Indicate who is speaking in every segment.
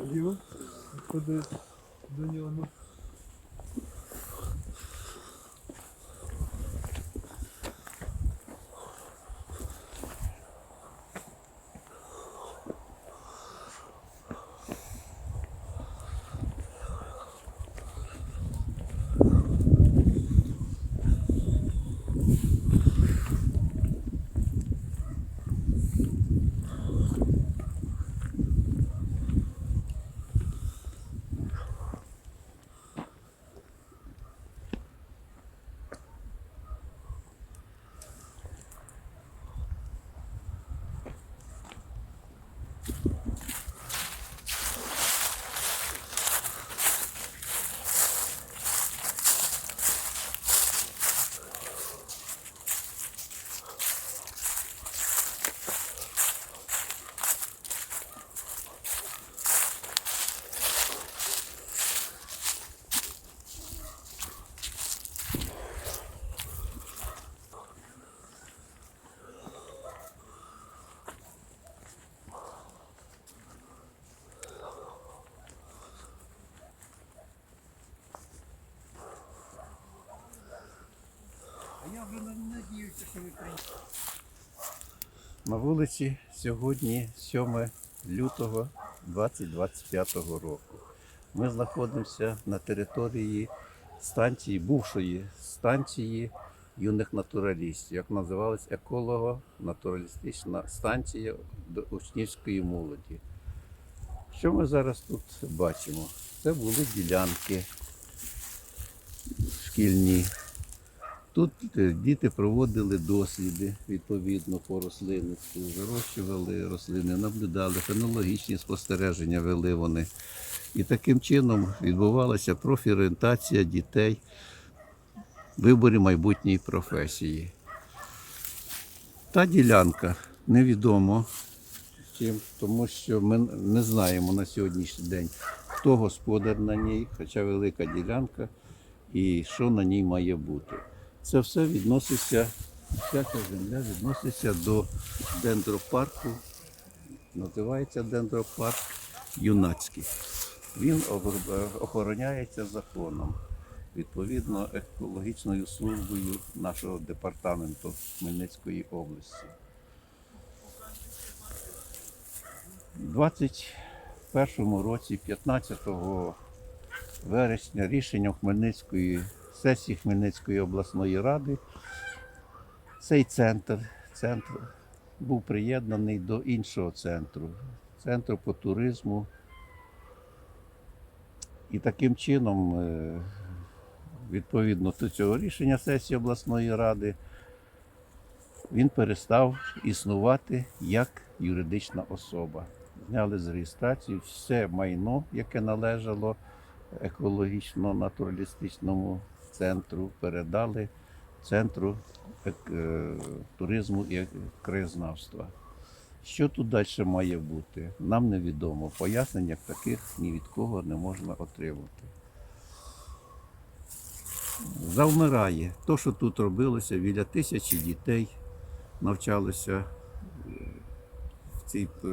Speaker 1: Ходімо. Куди до нього.
Speaker 2: На вулиці сьогодні 7 лютого 2025 року. Ми знаходимося на території станції, бувшої станції юних натуралістів, як називалась еколого-натуралістична станція учнівської молоді. Що ми зараз тут бачимо? Це були ділянки шкільні. Тут е, діти проводили досліди відповідно по рослинництву, вирощували рослини, наблюдали, фенологічні спостереження вели вони. І таким чином відбувалася профорієнтація дітей в виборі майбутньої професії. Та ділянка невідомо чим, тому що ми не знаємо на сьогоднішній день, хто господар на ній, хоча велика ділянка, і що на ній має бути. Це все відноситься, вся ця земля відноситься до дендропарку. Називається дендропарк юнацький. Він охороняється законом, відповідно екологічною службою нашого департаменту Хмельницької області. У 2021 році, 15 вересня, рішенням Хмельницької сесії Хмельницької обласної ради цей центр, центр був приєднаний до іншого центру, центру по туризму. І таким чином, е, відповідно до цього рішення сесії обласної ради, він перестав існувати як юридична особа. Зняли з реєстрації все майно, яке належало екологічно-натуралістичному центру, передали центру е, туризму і краєзнавства. Що тут далі має бути, нам невідомо. Пояснень як таких ні від кого не можна отримати. Завмирає. То, що тут робилося, біля тисячі дітей навчалося е, в цій е,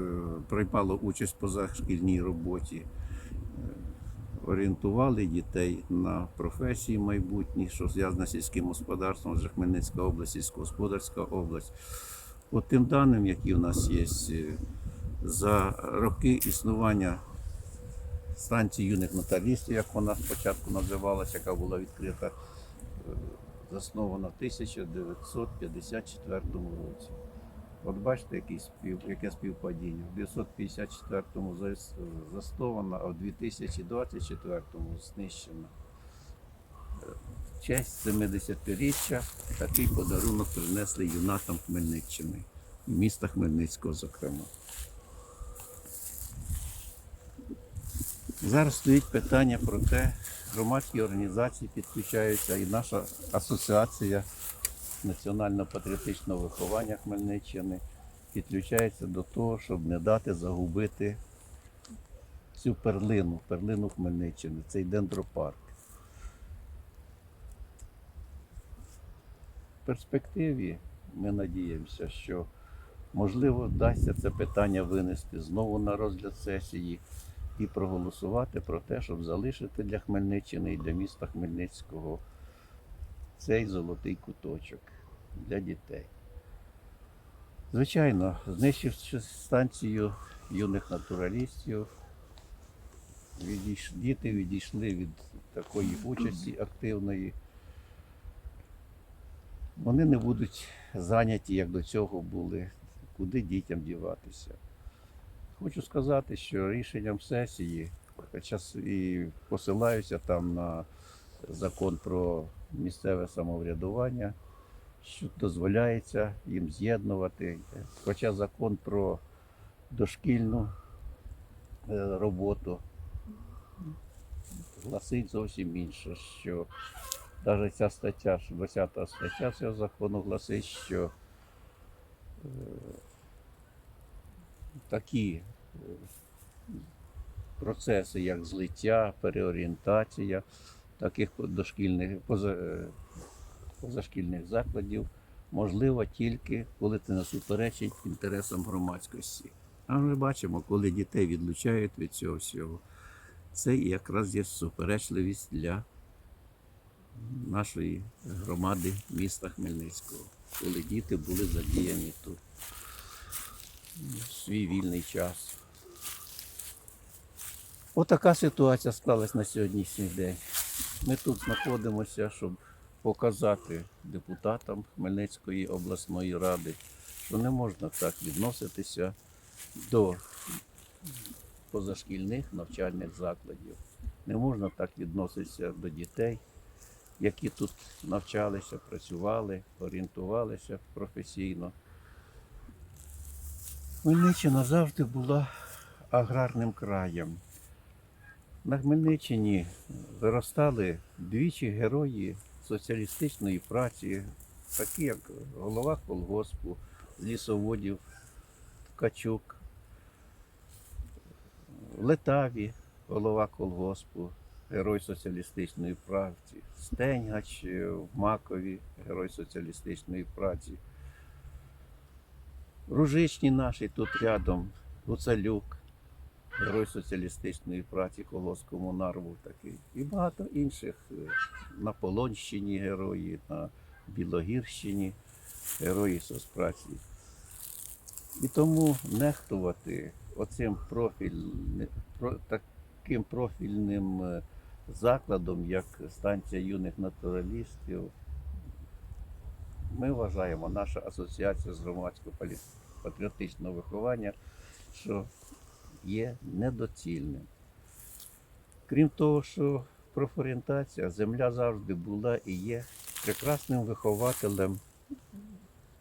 Speaker 2: приймало участь в позашкільній роботі орієнтували дітей на професії майбутні, що зв'язано з сільським господарством, вже Хмельницька область, сільськогосподарська область. По тим даним, які в нас є, е, за роки існування станції юних нотарістів, як вона спочатку називалася, яка була відкрита, е, заснована в 1954 році. От бачите, який спів, яке співпадіння. В 1954-му зас- заснована, а в 2024-му знищена. В честь 70-річчя такий подарунок принесли юнатам Хмельниччини, міста Хмельницького, зокрема. Зараз стоїть питання про те, громадські організації підключаються, і наша асоціація національно-патріотичного виховання Хмельниччини підключається до того, щоб не дати загубити цю перлину, перлину Хмельниччини, цей дендропарк. В перспективі ми надіємося, що можливо вдасться це питання винести знову на розгляд сесії і проголосувати про те, щоб залишити для Хмельниччини і для міста Хмельницького цей золотий куточок для дітей. Звичайно, знищивши станцію юних натуралістів, відійш... діти відійшли від такої участі активної. Вони не будуть зайняті, як до цього були, куди дітям діватися. Хочу сказати, що рішенням сесії, хоча і посилаюся там на закон про місцеве самоврядування, дозволяється їм з'єднувати. Хоча закон про дошкільну е, роботу гласить зовсім інше, що навіть ця стаття, 20 стаття цього закону гласить, що е, такі е, процеси, як злиття, переорієнтація таких дошкільних позашкільних закладів можливо тільки коли це не суперечить інтересам громадськості. А ми бачимо, коли дітей відлучають від цього всього, це якраз є суперечливість для нашої громади міста Хмельницького, коли діти були задіяні тут в свій вільний час. Отака ситуація склалась на сьогоднішній день. Ми тут знаходимося, щоб показати депутатам Хмельницької обласної ради, що не можна так відноситися до позашкільних навчальних закладів. Не можна так відноситися до дітей, які тут навчалися, працювали, орієнтувалися професійно. Хмельниччина завжди була аграрним краєм. На Хмельниччині виростали двічі герої соціалістичної праці, такі як голова колгоспу, лісоводів, Ткачук, Летаві голова колгоспу, герой соціалістичної праці, Стенгач е, в Макові, герой соціалістичної праці. Ружичні наші тут рядом, Гуцалюк, герой соціалістичної праці, колос був такий. І багато інших е, на Полонщині герої, на Білогірщині герої соцпраці. І тому нехтувати оцим профільним, про, таким профільним е, закладом, як станція юних натуралістів, ми вважаємо, наша асоціація з громадського патріотичного виховання, що є недоцільним. Крім того, що профорієнтація, земля завжди була і є прекрасним вихователем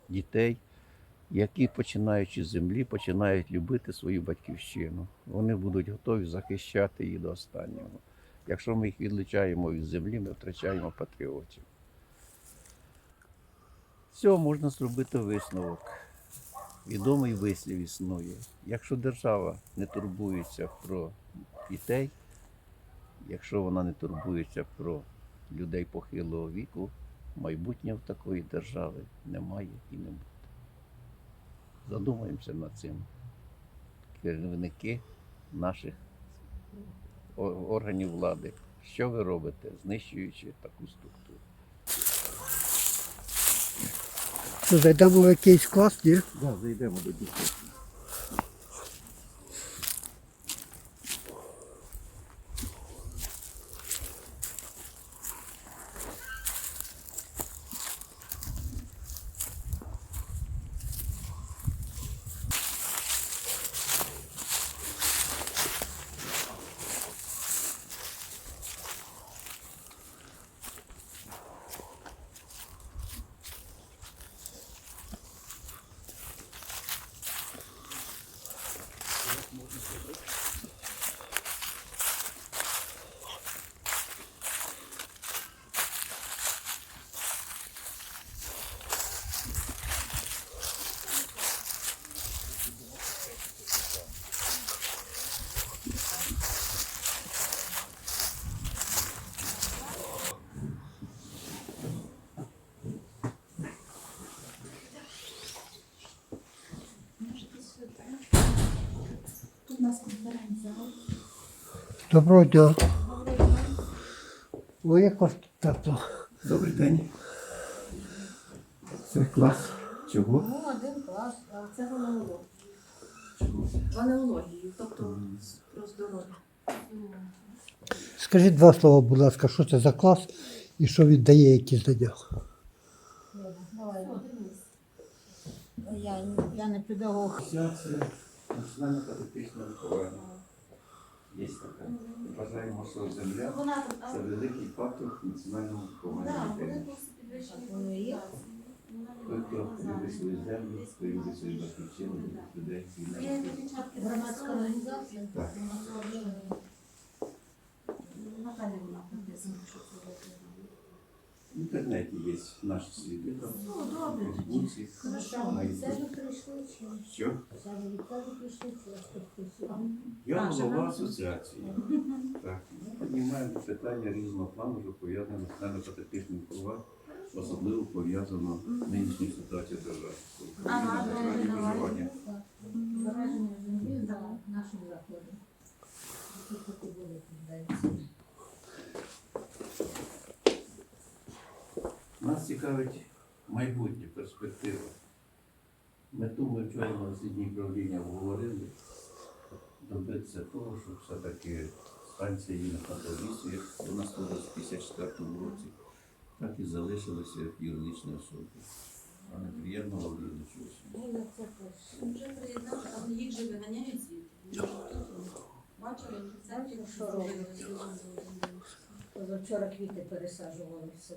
Speaker 2: дітей, які, починаючи з землі, починають любити свою батьківщину. Вони будуть готові захищати її до останнього. Якщо ми їх відлучаємо від землі, ми втрачаємо патріотів. З цього можна зробити висновок. Відомий вислів існує. Якщо держава не турбується про дітей, якщо вона не турбується про людей похилого віку, майбутнього такої держави немає і не буде. Задумаємося над цим. Керівники наших органів влади. Що ви робите, знищуючи таку структуру?
Speaker 3: Що зайдемо в якийсь клас, ні?
Speaker 2: Да, зайдемо до дітей.
Speaker 3: Доброго дня. Ой, як вас тут тепло.
Speaker 2: Добрий день. Це клас. Чого?
Speaker 4: Ну, один клас, а це гонеологія.
Speaker 2: Чого?
Speaker 4: Тобто про здоров'я.
Speaker 3: Скажіть два слова, будь ласка, що це за клас і що він дає, які знання?
Speaker 4: Давай. Я, я не педагог.
Speaker 2: Асоціація національного патріотичного виховання. Є така. Вважаємо, що земля
Speaker 4: Вона там,
Speaker 2: це великий фактор національного виховання дітей. Той, хто любить свою землю, хто любить свою батьківщину, любить людей.
Speaker 4: Громадська організація.
Speaker 2: Так.
Speaker 4: Наталя вона написана, що це таке.
Speaker 2: В інтернеті є наші сліди. там,
Speaker 4: Ну, добре
Speaker 2: в. Фейсбуці,
Speaker 4: Хорошо.
Speaker 5: Це ви прийшли чи
Speaker 2: Що?
Speaker 5: це прийшли, я?
Speaker 2: Я голова асоціації. Так. Ми піднімаємо питання різного плану, що пов'язане з національно-патріотичним вихованням, особливо пов'язано з нинішньою ситуацією держави.
Speaker 4: Ага,
Speaker 2: Державні
Speaker 4: давай, давай.
Speaker 5: Зараження землі за нашим законом. Тут були тенденції.
Speaker 2: Нас цікавить майбутнє, перспектива. Ми вчора на засіданні правління обговорили, добитися того, щоб все-таки станція лісу, як вона створилася в 54-му році, так і залишилася юридичні особи. А не приємно Лавріна чогось.
Speaker 5: Ну, на це теж.
Speaker 4: Вже приєднали, але їх же виганяють звідти. Бачили, в центрі
Speaker 5: Що робить? Позавчора квіти пересаджували все.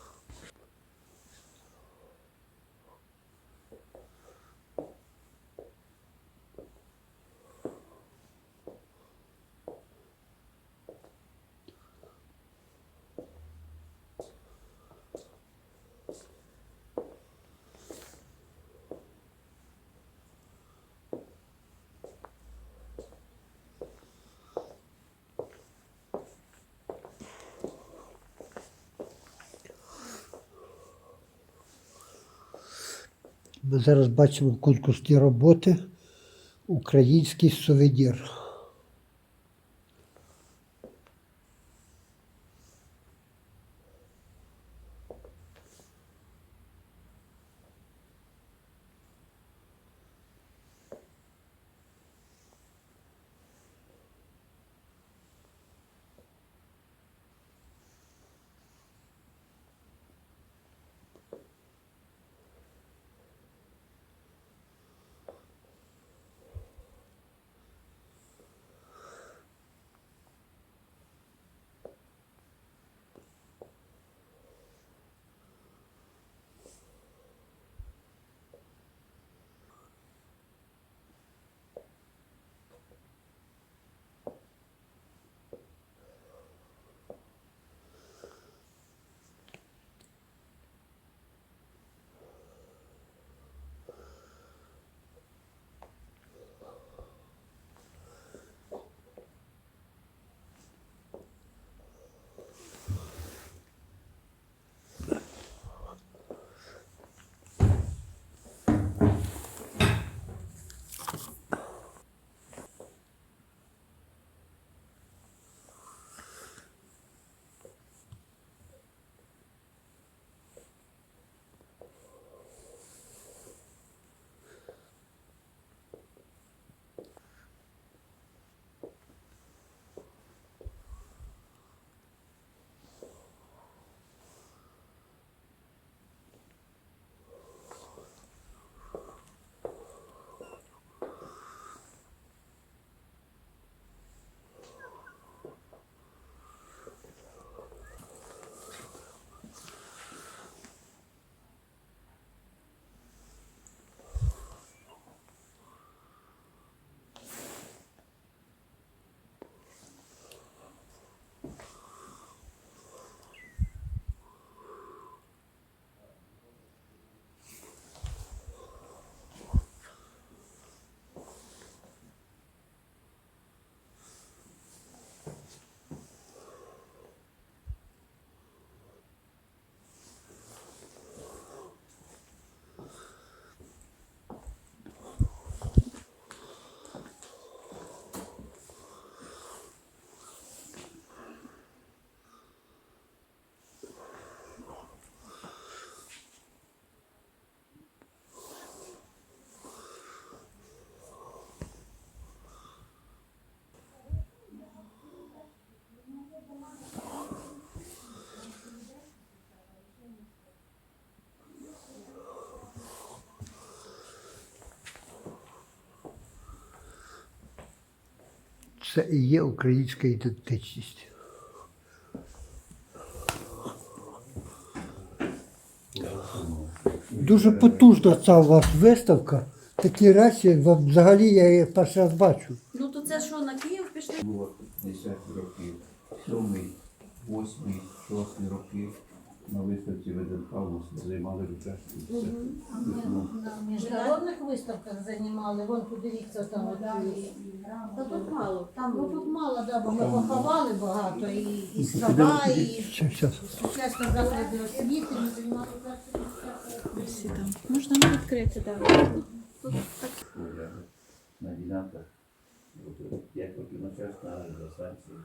Speaker 3: Ми зараз бачимо конкурсні роботи Український сувенір. Це і є українська ідентичність. Дуже потужна ця у вас виставка. Такі речі вам взагалі я її перший раз бачу.
Speaker 4: Ну то це що на Київ пішли?
Speaker 2: Було 10 років, 7, 8, 6 роки на виставці ВДНХ займали участь.
Speaker 5: А ми на міжнародних виставках займали, вон подивіться там. от, і-
Speaker 4: Та тут мало. Там
Speaker 5: Ну тут мало, да, бо ми поховали багато і, і слова, і сучасні заклади освіти, ми займали перше.
Speaker 4: Можна не відкрити, так. Тут так.
Speaker 2: На ділянках 5 років на час на станції.